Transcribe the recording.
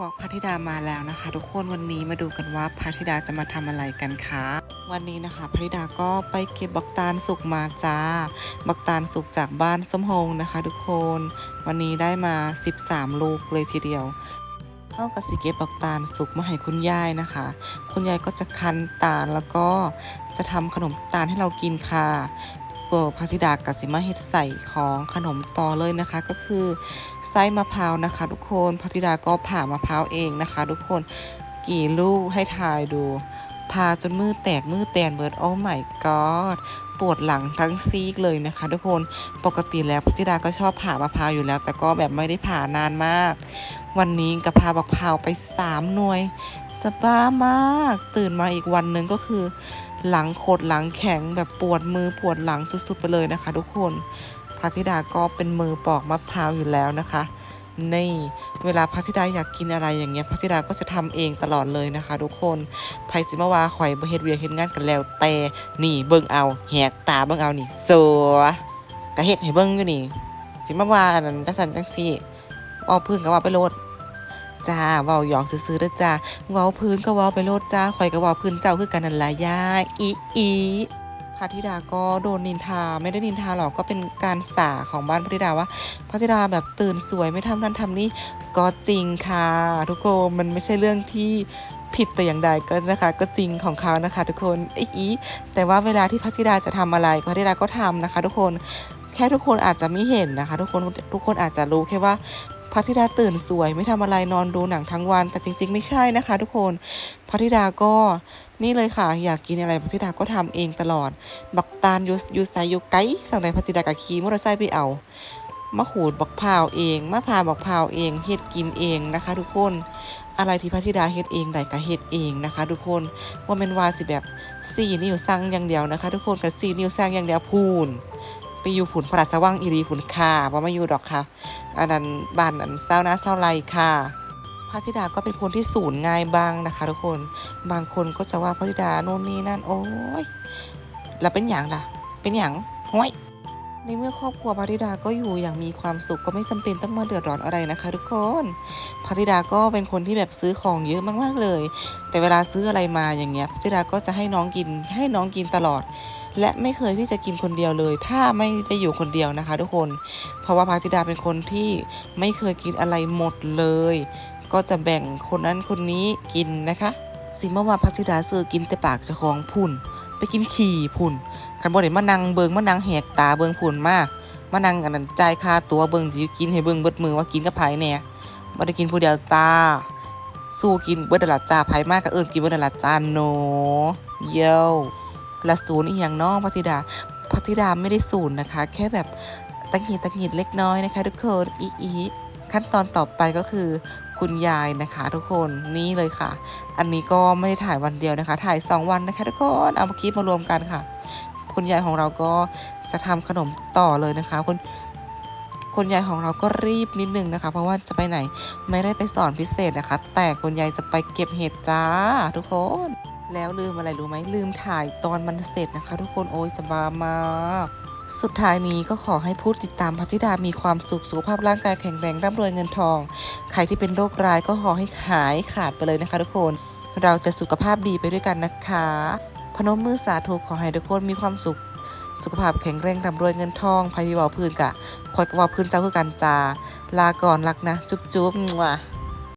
วอล์กพัทธิดามาแล้วนะคะ ทุกคนวันนี้มาดูกันว่าพัทธิดาจะมาทำอะไรกันคะวันนี้นะคะพัทธิดาก็ไปเก็บบักตาลสุกมาจ้า บักตาลสุกจากบ้านส้มโฮงนะคะ ทุกคน วันนี้ได้มา 13 ลูกเลยทีเดียวเข้ากับสิเก็บบักตาลสุกมาให้คุณยายนะคะ คุณยายก็จะคั้นตาลแล้วก็จะทำขนมตาลให้เรากินค่ะ ก็พัทธิดากับสิมาเฮ็ดใส่ของขนมต่อเลยนะคะ ก็คือไส้มะพร้าวนะคะ ทุกคนพัทธิดาก็ผ่ามะพร้าวเองนะคะ ทุกคนกี่ลูกให้ทายดูพาจนมือแตกมือแตนเบิร์ดโอ้ my god ปวดหลังทั้งซีกเลยนะคะ ทุกคนปกติแล้วพัทธิดาก็ชอบผ่ามะพร้าวอยู่แล้ว แต่ก็แบบไม่ได้ผ่านานมาก วันนี้กับพามะพร้าวไปสามหน่วย จะบ้ามาก ตื่นมาอีกวันหนึ่งก็คือ หลังโคดหลังแข็งแบบปวดมือปวดหลังสุดๆไปเลยนะคะ ทุกคนพัทธิดาก็เป็นมือปอกมะพร้าวอยู่แล้วนะคะนี่เวลาพัทธิดาอยากกินอะไรอย่างเงี้ยพัทธิดาก็จะทำเองตลอดเลยนะคะ ทุกคนไผสิมาวาข่อยบ่เฮ็ดเวียเฮ็ดงานกันแล้ว แต่นี่เบิ่งเอาแหกตาเบิ่งเอานี่สัวก็เฮ็ดให้เบิ่งอยู่นี่สิมาวาอันนั้นจังซั่นจังซี่เอาพื้นก็ว่าไปโลด จ้าเว้าหยอกซื่อๆเด้อจ้าเว้าพื้นก็เว้าไปโลดจ้าข่อยก็เว้าพื้นเจ้าคือกันนั่นล่ะยายอีอีพระธิดาก็โดนนินทาไม่ได้นินทาหรอกก็เป็นการสาของบ้านพระธิดาว่าพระธิดาแบบตื่นสวยไม่ทำนั่นทำนี่ก็จริงค่ะ ทุกคนมันไม่ใช่เรื่องที่ผิดแต่อย่างใดก็นะคะ ก็จริงของเขานะคะ ทุกคนอีอีแต่ว่าเวลาที่พระธิดาจะทำอะไรพระธิดาก็ทำนะคะ ทุกคนแค่ทุกคนอาจจะไม่เห็นนะคะ ทุกคนทุกคนอาจจะรู้แค่ว่า พระธิดาตื่นสวย ไม่ทำอะไรนอนดูหนังทั้งวัน แต่จริง ๆ ไม่ใช่นะคะ ทุกคนพระธิดาก็นี่เลยค่ะ อยากกินอะไรพัทธิดาก็ทำเองตลอด บักตาลยูยูไซยูไกสั่งใดพัทธิดากับขี่มอเตอร์ไซค์ไปเอามะขูดบักพร้าวเองมะพร้าวบักพร้าวเองเฮ็ดกินเองนะคะ ทุกคนอะไรที่พัทิดาเฮ็ดเองใดก็เฮ็ดเองนะคะ ทุกคนว่าเป็นวาสิแบบสี่นิ้วสั่งอย่างเดียวนะคะ ทุกคนกับสี่นิ้วสั่งอย่างเดียวพูน ไปอยู่ผุนพระราชสว่างอีรีผุนค่ะว่ามาอยู่ดอกค่ะ อันนั้นบ้านอันเศร้านะเศร้าไรค่ะพระธิดาก็เป็นคนที่สูญง่ายบ้างนะคะ ทุกคน บางคนก็จะว่าพระธิดาโน่นนี่นั่นโอ้ยแล้วเป็นอย่างล่ะ เป็นอย่างห้วยในเมื่อครอบครัวพระธิดาก็อยู่อย่างมีความสุขก็ไม่จำเป็นต้องมาเดือดร้อนอะไรนะคะทุกคนพระธิดาก็เป็นคนที่แบบซื้อของเยอะมากๆเลย แต่เวลาซื้ออะไรมาอย่างเงี้ยพระธิดาก็จะให้น้องกินให้น้องกินตลอด และไม่เคยที่จะกินคนเดียวเลย ถ้าไม่ได้อยู่คนเดียวนะคะ ทุกคน เพราะว่าพระธิดาเป็นคนที่ไม่เคยกินอะไรหมดเลย ก็จะแบ่งคนนั้นคนนี้กินนะคะ สิมาว่าพักธิดาซื้อกินแต่ปากจะของพุ่น ไปกินขี่พุ่นคันบ่ได้มานั่งเบิงมานั่งแหกตาเบิงพุ่นมากมานั่งอันนั้นจ่ายค่าตัวเบิงสิกินให้เบิงเบิดมือว่ากินกับไผแน่บ่ได้กินผู้เดียวจ้าสู้กินเบิดละจ้าไผมากก็เอิ้นกินเบิดละจ้าโนเย ลและศูนย์อีหยังน้องพักธิดาพักธิดาไม่ได้ศูนย์นะคะ แค่แบบตังหิดตังหิดเล็กน้อยนะคะ ทุกคนอีอีขั้นตอนต่อไปก็คือคุณยายนะคะ ทุกคนนี่เลยค่ะ อันนี้ก็ไม่ได้ถ่ายวันเดียวนะคะ ถ่าย 2 วันนะคะ ทุกคนเอามาคลิปมารวมกันค่ะ คุณยายของเราก็จะทำขนมต่อเลยนะคะคุณคุณยายของเราก็รีบนิดนึงนะคะ เพราะว่าจะไปไหนไม่ได้ไปสอนพิเศษนะคะ แต่คุณยายจะไปเก็บเห็ดจ้า ทุกคน แล้วลืมอะไรรู้ไหมลืมถ่ายตอนมันเสร็จนะคะ ทุกคนโอ้ยจะบามากสุดท้ายนี้ก็ขอให้ผู้ติดตามพัทิดามีความสุขสุขภาพร่างกายแข็งแรงร่ำรวยเงินทอง ใครที่เป็นโรคร้ายก็ขอให้หายขาดไปเลยนะคะทุกคน เราจะสุขภาพดีไปด้วยกันนะคะ พนมมือสาธุขอให้ทุกคนมีความสุข สุขภาพแข็งแรงร่ำรวยเงินทองภัยพิบัติพื้นกะคอยกว่าพื้นเจ้าคือกันจาลาก่อนรักนะ จุ๊บจุ๊บมั่ว